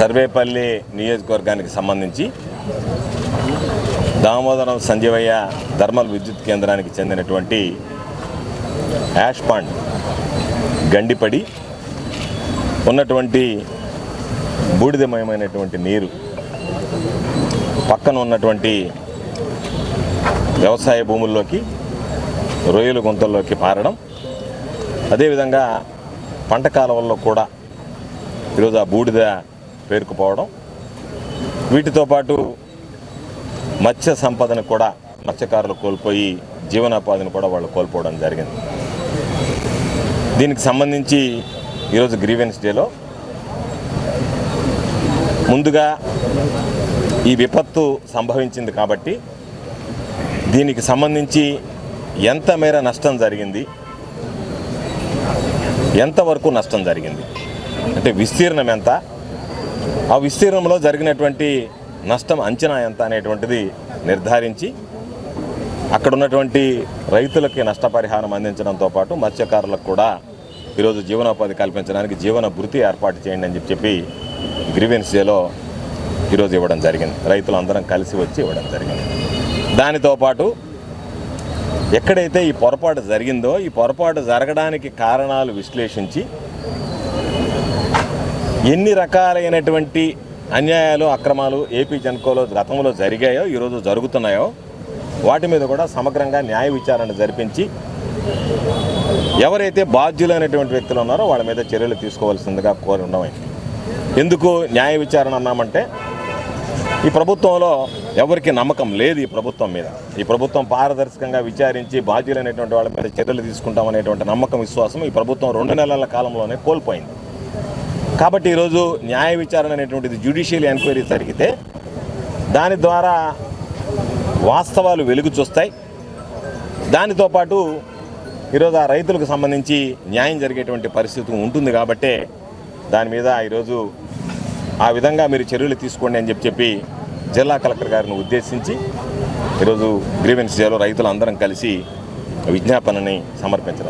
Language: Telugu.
సర్వేపల్లి నియోజకవర్గానికి సంబంధించి దామోదరం సంజీవయ్య థర్మల్ విద్యుత్ కేంద్రానికి చెందినటువంటి యాష్ పాండ్ గండిపడి ఉన్నటువంటి బూడిదమయమైనటువంటి నీరు పక్కన ఉన్నటువంటి వ్యవసాయ భూముల్లోకి రొయ్యల గుంతల్లోకి పారడం. అదేవిధంగా పంట కాలువల్లో కూడా ఈరోజు ఆ బూడిద పేరుకుపోవడం. వీటితో పాటు మత్స్య సంపదను కూడా మత్స్యకారులు కోల్పోయి జీవనోపాధిని కూడా వాళ్ళు కోల్పోవడం జరిగింది. దీనికి సంబంధించి ఈరోజు గ్రీవెన్స్ డేలో ముందుగా ఈ విపత్తు సంభవించింది కాబట్టి దీనికి సంబంధించి ఎంత మేర నష్టం జరిగింది ఎంతవరకు నష్టం జరిగింది అంటే విస్తీర్ణం ఎంత ఆ విస్తీర్ణంలో జరిగినటువంటి నష్టం అంచనా ఎంత అనేటువంటిది నిర్ధారించి అక్కడ ఉన్నటువంటి రైతులకి నష్టపరిహారం అందించడంతో పాటు మత్స్యకారులకు కూడా ఈరోజు జీవనోపాధి కల్పించడానికి జీవన భృతి ఏర్పాటు చేయండి అని చెప్పి గ్రీవెన్స్ డేలో ఈరోజు ఇవ్వడం జరిగింది. రైతులందరం కలిసి వచ్చి ఇవ్వడం జరిగింది. దానితో పాటు ఎక్కడైతే ఈ పొరపాటు జరిగిందో ఈ పొరపాటు జరగడానికి కారణాలు విశ్లేషించి ఎన్ని రకాలైనటువంటి అన్యాయాలు అక్రమాలు ఏపీ జన్కోలో గతంలో జరిగాయో ఈరోజు జరుగుతున్నాయో వాటి మీద కూడా సమగ్రంగా న్యాయ విచారణ జరిపించి ఎవరైతే బాధ్యులైనటువంటి వ్యక్తులు ఉన్నారో వాళ్ళ మీద చర్యలు తీసుకోవాల్సిందిగా కోరి ఉండమైంది ఎందుకు న్యాయ విచారణ అన్నామంటే ఈ ప్రభుత్వంలో ఎవరికి నమ్మకం లేదు ఈ ప్రభుత్వం మీద. ఈ ప్రభుత్వం పారదర్శకంగా విచారించి బాధ్యులైనటువంటి వాళ్ళ మీద చర్యలు తీసుకుంటామనేటువంటి నమ్మకం విశ్వాసం ఈ ప్రభుత్వం రెండు నెలల కాలంలోనే కోల్పోయింది. కాబట్టి ఈరోజు న్యాయ విచారణ అనేటువంటిది జ్యుడిషియల్ ఎంక్వైరీ జరిగితే దాని ద్వారా వాస్తవాలు వెలుగు చూస్తాయి. దానితో పాటు ఈరోజు ఆ రైతులకు సంబంధించి న్యాయం జరిగేటువంటి పరిస్థితి ఉంటుంది కాబట్టే దాని మీద ఈరోజు ఆ విధంగా మీరు చర్యలు తీసుకోండి అని చెప్పి చెప్పి జిల్లా కలెక్టర్ గారిని ఉద్దేశించి ఈరోజు గ్రీవెన్స్ రైతులందరం కలిసి విజ్ఞాపనని సమర్పించడం